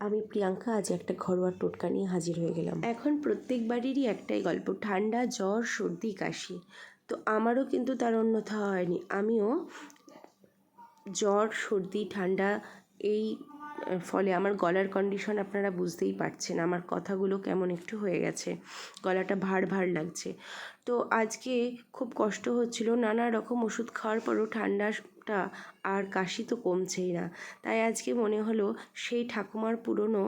আমি প্রিয়াঙ্কা আজ একটা ঘরোয়া টোটকা নিয়ে হাজির হয়ে গেলাম। এখন প্রত্যেক বাড়িরই একটাই গল্প, ঠান্ডা জ্বর, সর্দি, কাশি। তো আমারও কিন্তু তার অন্যথা হয়নি। আমিও জ্বর, সর্দি, ঠান্ডা এই ফলে আমার গলার কন্ডিশন আপনারা বুঝতেই পারছেন, আমার কথাগুলো কেমন একটু হয়ে গেছে, গলাটা ভার ভার লাগছে। তো আজকে খুব কষ্ট হচ্ছিল, নানা রকম ওষুধ খাওয়ার পরও ঠান্ডাটা আর কাশি তো কমছেই না। তাই আজকে মনে হলো সেই ঠাকুমার পুরনো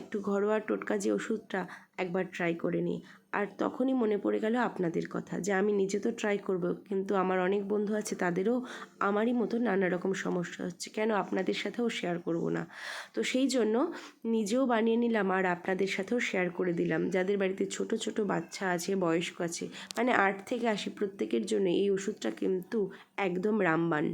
একটু ঘরোয়া টোটকা যে ওষুধটা একবার ট্রাই করে নিই। আর তখনই মনে পড়ে গেল আপনাদের কথা যে আমি নিজে তো ট্রাই করব, কিন্তু আমার অনেক বন্ধু আছে তাদেরও আমারই মতো নানা রকম সমস্যা হচ্ছে। কেন? আপনাদের সাথেও শেয়ার করব না। তো সেই জন্য নিজেও বানিয়ে নিলাম আর আপনাদের সাথেও শেয়ার করে দিলাম। যাদের বাড়িতে ছোট ছোট বাচ্চা আছে, বয়স্ক আছে মানে আট থেকে আশি প্রত্যেকের জন্য এই ওষুধটা কিন্তু একদম রামবান।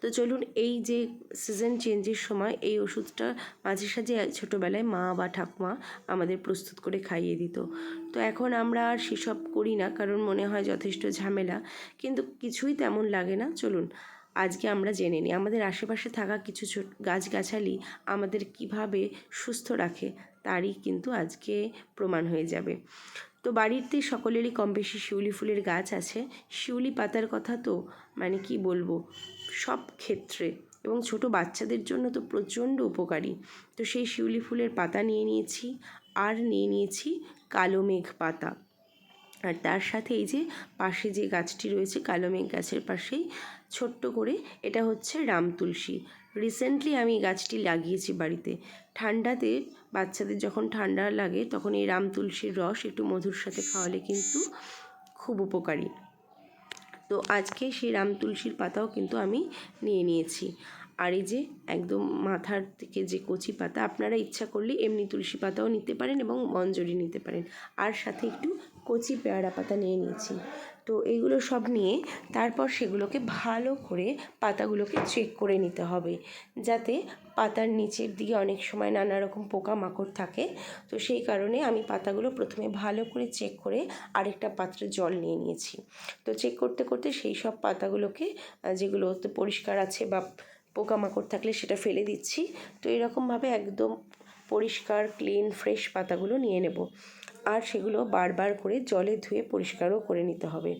তো চলুন এই যে সিজন চেঞ্জের সময় এই ওষুধটা মাঝে সাঝে ছোটোবেলায় মা বা ঠাকুমা আমাদের প্রস্তুত করে খাইয়ে দিত। তো এখন আমরা আর সেসব করি না, কারণ মনে হয় যথেষ্ট ঝামেলা। কিন্তু কিছুই তেমন লাগে না। চলুন, আজকে আমরা জেনে নিই, আমাদের আশেপাশে থাকা কিছু গাছগাছালি আমাদের কীভাবে সুস্থ রাখে তারই কিন্তু আজকে প্রমাণ হয়ে যাবে। তো বাড়িতে সকলেরই কম বেশি শিউলি ফুলের গাছ আছে। শিউলি পাতার কথা তো মানে কি বলব, সব ক্ষেত্রে। এবং ছোট বাচ্চাদের জন্য তো প্রচণ্ড উপকারী। তো সেই শিউলি ফুলের পাতা নিয়ে নিয়েছি, আর নিয়ে নিয়েছি কালো মেঘ পাতা। আর তার সাথে এই যে পাশে যে গাছটি রয়েছে, কালো মেঘ গাছের পাশেই ছোট্ট করে, এটা হচ্ছে রাম তুলসী। রিসেন্টলি আমি গাছটি লাগিয়েছি বাড়িতে। ঠান্ডাতে বাচ্চাদের যখন ঠান্ডা লাগে, তখন এই রাম তুলসীর রস একটু মধুর সাথে খাওয়ালে কিন্তু খুব উপকারী। তো আজকে সেই রাম তুলসীর পাতাও কিন্তু আমি নিয়ে নিয়েছি। আর এই যে একদম মাথার থেকে যে কচি পাতা, আপনারা ইচ্ছা করলে এমনি তুলসী পাতাও নিতে পারেন এবং মঞ্জরি নিতে পারেন। আর সাথে একটু কচি পেয়ারা পাতা নিয়ে নিয়েছি। তো এইগুলো সব নিয়ে তারপর সেগুলোকে ভালো করে পাতাগুলোকে চেক করে নিতে হবে। যাতে পাতার নিচের দিকে অনেক সময় নানা রকম পোকামাকড় থাকে। তো সেই কারণে আমি পাতাগুলো প্রথমে ভালো করে চেক করে আরেকটা পাত্রে জল নিয়ে নিয়েছি। তো চেক করতে করতে সেই সব পাতাগুলোকে যেগুলো পরিষ্কার আছে বা পোকামাকড় থাকলে সেটা ফেলে দিচ্ছি। তো এরকমভাবে একদম পরিষ্কার ক্লিন ফ্রেশ পাতাগুলো নিয়ে নেব। আর সেগুলো বারবার করে জলে ধুয়ে পরিষ্কারও করে নিতে হবে।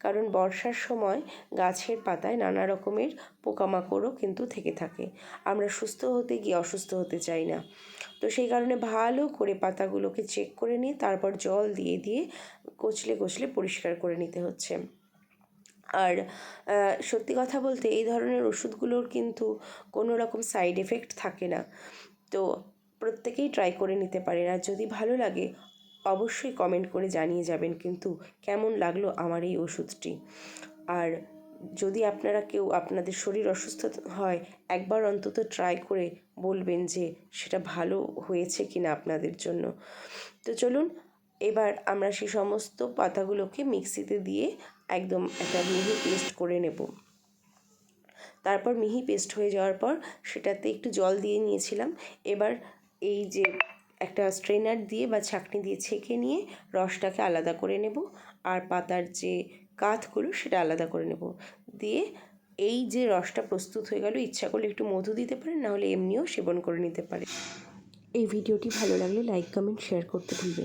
কারণ বর্ষার সময় গাছের পাতায় নানা রকমের পোকামাকড়ও কিন্তু থেকে থাকে। আমরা সুস্থ হতে গিয়ে অসুস্থ হতে চাই না। তো সেই কারণে ভালো করে পাতাগুলোকে চেক করে নিয়ে তারপর জল দিয়ে দিয়ে কচলে কচলে পরিষ্কার করে নিতে হচ্ছে। আর সত্যি কথা বলতে এই ধরনের ওষুধগুলোর কিন্তু কোনো রকম সাইড এফেক্ট থাকে না। তো প্রত্যেকেই ট্রাই করে নিতে পারেন। আর যদি ভালো লাগে, অবশ্যই কমেন্ট করে জানিয়ে যাবেন কিন্তু কেমন লাগল আমার এই ওষুধটি। আর যদি আপনারা কেউ আপনাদের শরীর অসুস্থ হয়, একবার অন্তত ট্রাই করে বলবেন যে সেটা ভালো হয়েছে কি না আপনাদের জন্য। তো চলুন, এবার আমরা সেই সমস্ত পাতাগুলোকে মিক্সিতে দিয়ে একদম একটা মিহি পেস্ট করে নেব। তারপর মিহি পেস্ট হয়ে যাওয়ার পর সেটাতে একটু জল দিয়ে নিয়েছিলাম। এবার এই যে একটা স্ট্রেনার দিয়ে বা ছাঁকনি দিয়ে ছেঁকে নিয়ে রসটাকে আলাদা করে নেব আর পাতার যে কাঠগুলো সেটা আলাদা করে নেব। দিয়ে এই যে রসটা প্রস্তুত হয়ে গেল, ইচ্ছা করলে একটু মধু দিতে পারেন, নাহলে এমনিও সেবন করে নিতে পারে এই ভিডিওটি ভালো লাগলে লাইক, কমেন্ট, শেয়ার করতে ভুলবেন।